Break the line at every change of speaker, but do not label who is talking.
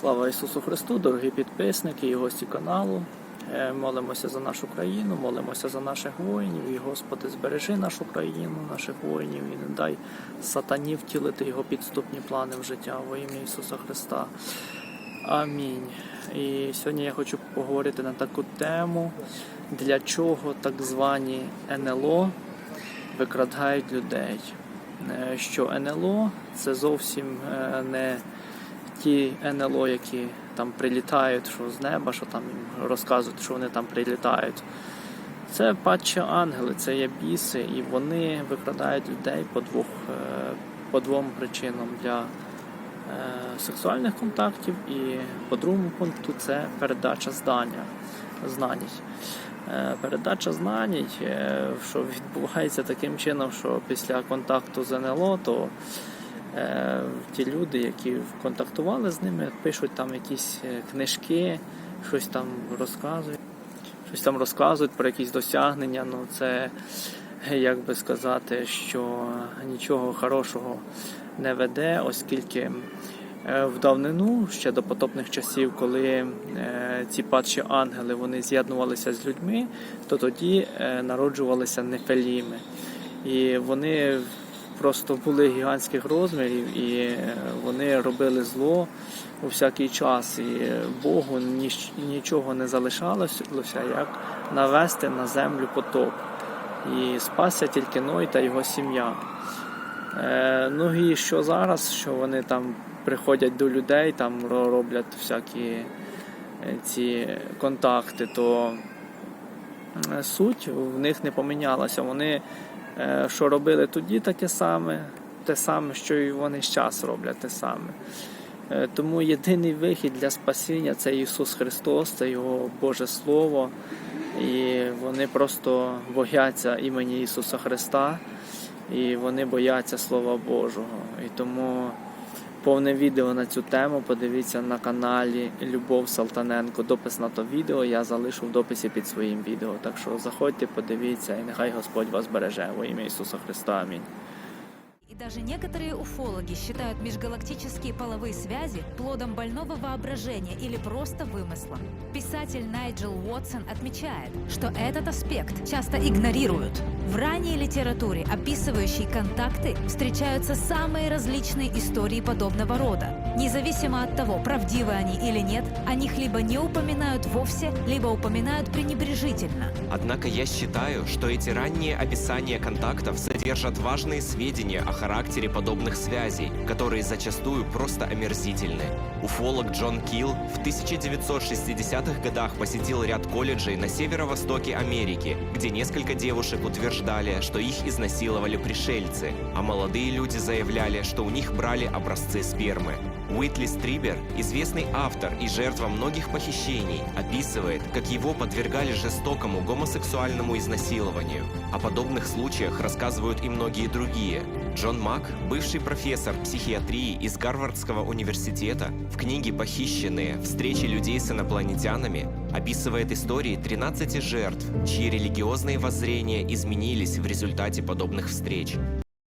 Слава Ісусу Христу, дорогі підписники і гості каналу. Е, Молимося за нашу країну, молимося за наших воїнів. І Господи, збережи нашу країну, наших воїнів і не дай сатані втілити його підступні плани в життя во ім'я Ісуса Христа. Амінь. І сьогодні я хочу поговорити на таку тему, для чого так звані НЛО викрадають людей. Е, Що НЛО це зовсім е, не ті НЛО, які там прилітають, що з неба, що там їм розказують, що вони там прилітають. Це патчі ангели, це є біси, і вони викрадають людей по двох е, по двом причинам для е, сексуальних контактів, і по другому пункту це передача здання, знань. Е, Передача знань, що відбувається таким чином, що після контакту з НЛО, то ті люди, які контактували з ними, пишуть там якісь е, книжки, щось там розказують, щось там розказують про якісь досягнення. Ну це е, як би сказати, що нічого хорошого не веде, оскільки е, в давнину, ще до потопних часів, коли е, ці падші ангели вони з'єднувалися з людьми, то тоді е, народжувалися нефеліми. І вони просто були гігантських розмірів, і е, вони робили зло у всякий час. І е, Богу нічого не залишалося, як навести на землю потоп. І спасся тільки Ной та його сім'я. Е, ну і що зараз, що вони там приходять до людей, там роблять всякі ці контакти, то суть в них не помінялася. Вони що робили тоді таке саме, те саме, що і вони зараз роблять те саме. Е, Тому єдиний вихід для спасіння це Ісус Христос, це Його Боже Слово. І вони просто бояться імені Ісуса Христа, і вони бояться Слова Божого. І тому повне відео на цю тему подивіться на каналі Любов Салтаненко. Допис на то відео я залишу в дописі під своїм відео. Так що заходьте, подивіться, і нехай Господь вас береже во ім'я Ісуса Христа. Амінь.
Даже некоторые уфологи считают межгалактические половые связи плодом больного воображения или просто вымыслом. Писатель Найджел Уотсон отмечает, что этот аспект часто игнорируют. В ранней литературе, описывающей контакты, встречаются самые различные истории подобного рода. Независимо от того, правдивы они или нет, о них либо не упоминают вовсе, либо упоминают пренебрежительно.
Однако я считаю, что эти ранние описания контактов содержат важные сведения о характере подобных связей, которые зачастую просто омерзительны. Уфолог Джон Килл в 1960-х годах посетил ряд колледжей на северо-востоке Америки, где несколько девушек утверждали, что их изнасиловали пришельцы, а молодые люди заявляли, что у них брали образцы спермы. Уитли Стрибер, известный автор и жертва многих похищений, описывает, как его подвергали жестокому гомосексуальному изнасилованию. О подобных случаях рассказывают и многие другие. Джон Мак, бывший профессор психиатрии из Гарвардского университета, в книге «Похищенные. Встречи людей с инопланетянами» описывает истории 13 жертв, чьи религиозные воззрения изменились в результате подобных встреч.